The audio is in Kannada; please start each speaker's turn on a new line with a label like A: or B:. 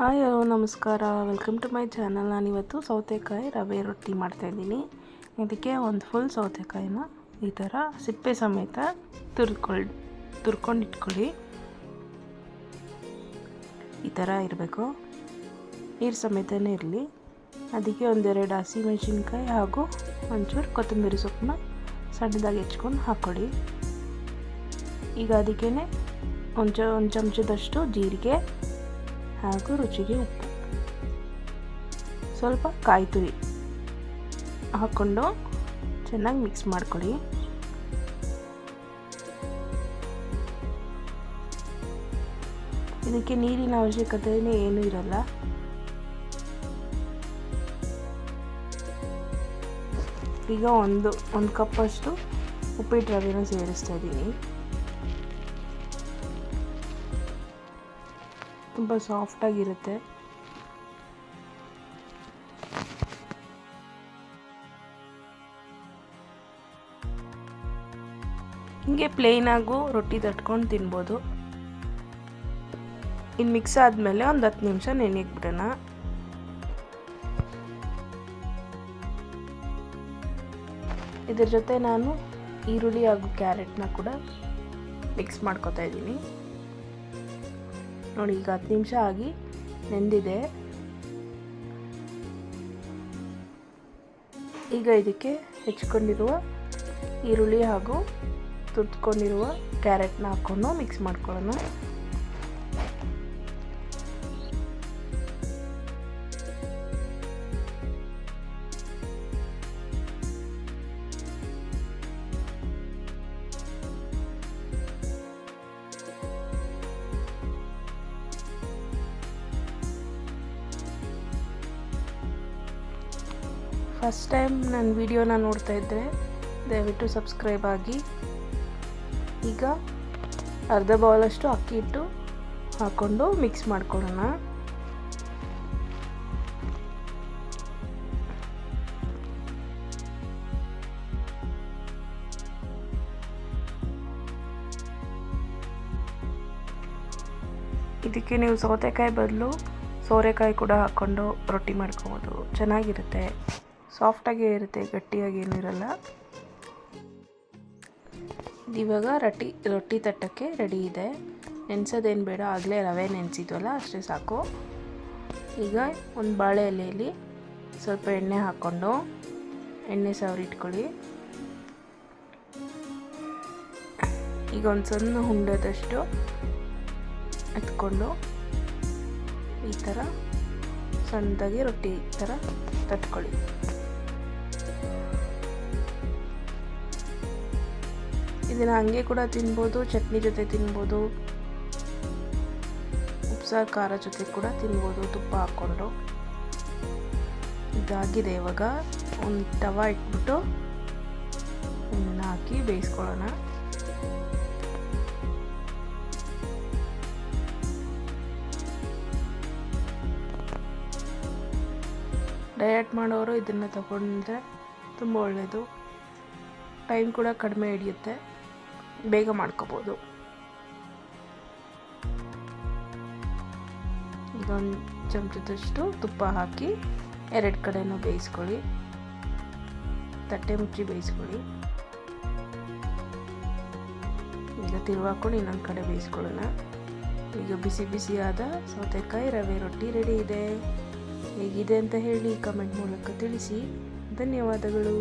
A: ಹಾಯ್ ಹಲೋ ನಮಸ್ಕಾರ. ವೆಲ್ಕಮ್ ಟು ಮೈ ಚಾನಲ್ ನಾನಿವತ್ತು ಸೌತೆಕಾಯಿ ರವೆ ರೊಟ್ಟಿ ಮಾಡ್ತಾಯಿದ್ದೀನಿ ಇದಕ್ಕೆ ಒಂದು ಫುಲ್ ಸೌತೆಕಾಯಿನ ಈ ಥರ ಸಿಪ್ಪೆ ಸಮೇತ ತುರ್ಕೊಳ್ ತುರ್ಕೊಂಡು ಇಟ್ಕೊಳ್ಳಿ ಈ ಥರ ಇರಬೇಕು. ನೀರು ಸಮೇತನೇ ಇರಲಿ. ಅದಕ್ಕೆ ಒಂದೆರಡು ಹಸಿಮೆಣಸಿನ್ಕಾಯಿ ಹಾಗೂ ಒಂಚೂರು ಕೊತ್ತಂಬರಿ ಸೊಪ್ಪನ್ನ ಸಣ್ಣದಾಗಿ ಹೆಚ್ಕೊಂಡು ಹಾಕ್ಕೊಳ್ಳಿ ಈಗ ಅದಕ್ಕೇ ಒಂದು ಒಂದು ಚಮಚದಷ್ಟು ಜೀರಿಗೆ ಹಾಗೂ ರುಚಿಗೆ ಉಪ್ಪು. ಸ್ವಲ್ಪ ಕಾಯಿ ತುರಿ ಹಾಕ್ಕೊಂಡು ಚೆನ್ನಾಗಿ ಮಿಕ್ಸ್ ಮಾಡ್ಕೊಳ್ಳಿ. ಇದಕ್ಕೆ ನೀರಿನ ಅವಶ್ಯಕತೆಯೇ ಏನೂ ಇರಲ್ಲ. ಈಗ ಒಂದು ಒಂದು ಕಪ್ಪಷ್ಟು ಉಪ್ಪಿಟ್ಟು ರವೆನ ಸೇರಿಸ್ತಾ ಇದ್ದೀನಿ. ತುಂಬ ಸಾಫ್ಟಾಗಿರುತ್ತೆ ಹಿಂಗೆ ಪ್ಲೇನಾಗೂ ರೊಟ್ಟಿ ತಟ್ಕೊಂಡು ತಿನ್ಬೋದು. ಇನ್ನು ಮಿಕ್ಸ್ ಆದಮೇಲೆ ಒಂದು ಹತ್ತು ನಿಮಿಷ ನೆನೆಗೆ ಬಿಡೋಣ ಇದ್ರ ಜೊತೆ ನಾನು ಈರುಳ್ಳಿ ಹಾಗೂ ಕ್ಯಾರೆಟ್ನ ಕೂಡ ಮಿಕ್ಸ್ ಮಾಡ್ಕೋತಾ ಇದ್ದೀನಿ. ನೋಡಿ, ಈಗ ಹತ್ತು ನಿಮಿಷ ಆಗಿ ನೆಂದಿದೆ. ಈಗ ಇದಕ್ಕೆ ಹೆಚ್ಕೊಂಡಿರುವ ಈರುಳ್ಳಿ ಹಾಗೂ ತುರ್ತ್ಕೊಂಡಿರುವ ಕ್ಯಾರೆಟ್ನ ಹಾಕ್ಕೊಂಡು ಮಿಕ್ಸ್ ಮಾಡ್ಕೊಳ್ಳೋಣ. ಫಸ್ಟ್ ಟೈಮ್ ನನ್ನ ವಿಡಿಯೋನ ನೋಡ್ತಾ ಇದ್ದರೆ ದಯವಿಟ್ಟು ಸಬ್ಸ್ಕ್ರೈಬ್ ಆಗಿ. ಈಗ ಅರ್ಧ ಬೌಲಷ್ಟು ಅಕ್ಕಿ ಹಿಟ್ಟು ಹಾಕ್ಕೊಂಡು ಮಿಕ್ಸ್ ಮಾಡ್ಕೊಳ್ಳೋಣ. ಇದಕ್ಕೆ ನೀವು ಸೌತೆಕಾಯಿ ಬದಲು ಸೋರೆಕಾಯಿ ಕೂಡ ಹಾಕ್ಕೊಂಡು ರೊಟ್ಟಿ ಮಾಡ್ಕೊಬೋದು. ಚೆನ್ನಾಗಿರುತ್ತೆ. ಸಾಫ್ಟಾಗೇ ಇರುತ್ತೆ, ಗಟ್ಟಿಯಾಗಿ ಏನಿರಲ್ಲ ಇವಾಗ ರೊಟ್ಟಿ ರೊಟ್ಟಿ ತಟ್ಟಕ್ಕೆ ರೆಡಿ ಇದೆ. ನೆನೆಸೋದೇನು ಬೇಡ, ಆಗಲೇ ರವೆ ನೆನೆಸಿದ್ವಲ್ಲ, ಅಷ್ಟೇ ಸಾಕು. ಈಗ ಒಂದು ಬಾಳೆ ಎಲೆಯಲ್ಲಿ ಸ್ವಲ್ಪ ಎಣ್ಣೆ ಹಾಕ್ಕೊಂಡು ಎಣ್ಣೆ ಇಟ್ಕೊಳ್ಳಿ. ಈಗ ಒಂದು ಸಣ್ಣ ಹುಂಡದಷ್ಟು ಎತ್ಕೊಂಡು ಈ ಥರ ಸಣ್ಣದಾಗಿ ರೊಟ್ಟಿ ಈ ಥರ ತಟ್ಕೊಳ್ಳಿ. ಇದನ್ನು ಹಂಗೆ ಕೂಡ ತಿನ್ಬೋದು, ಚಟ್ನಿ ಜೊತೆ ತಿನ್ಬೋದು, ಉಪ್ಸಾರು ಖಾರ ಜೊತೆ ಕೂಡ ತಿನ್ಬೋದು, ತುಪ್ಪ ಹಾಕ್ಕೊಂಡು. ಇದಾಗಿದೆ ಇವಾಗ. ಒಂದು ತವ ಇಟ್ಬಿಟ್ಟು ಇದನ್ನು ಹಾಕಿ ಬೇಯಿಸ್ಕೊಳ್ಳೋಣ. ಡಯಟ್ ಮಾಡೋರು ಇದನ್ನು ತಗೊಂಡ್ರೆ ತುಂಬ ಒಳ್ಳೆಯದು ಟೈಮ್ ಕೂಡ ಕಡಿಮೆ ಹಿಡಿಯುತ್ತೆ. ಬೇಗ ಮಾಡ್ಕೋಬೋದು. ಇದೊಂದು ಚಮಚದಷ್ಟು ತುಪ್ಪ ಹಾಕಿ ಎರಡು ಕಡೆನೂ ಬೇಯಿಸ್ಕೊಳ್ಳಿ. ತಟ್ಟೆ ಮುಚ್ಚಿ ಬೇಯಿಸ್ಕೊಳ್ಳಿ. ಈಗ ತಿರುವಾಕೊಂಡು ಇನ್ನೊಂದು ಕಡೆ ಬೇಯಿಸ್ಕೊಳ್ಳೋಣ. ಈಗ ಬಿಸಿ ಬಿಸಿಯಾದ ಸೌತೆಕಾಯಿ ರವೆ ರೊಟ್ಟಿ ರೆಡಿ ಇದೆ. ಹೇಗಿದೆ ಅಂತ ಹೇಳಿ ಕಮೆಂಟ್ ಮೂಲಕ ತಿಳಿಸಿ. ಧನ್ಯವಾದಗಳು.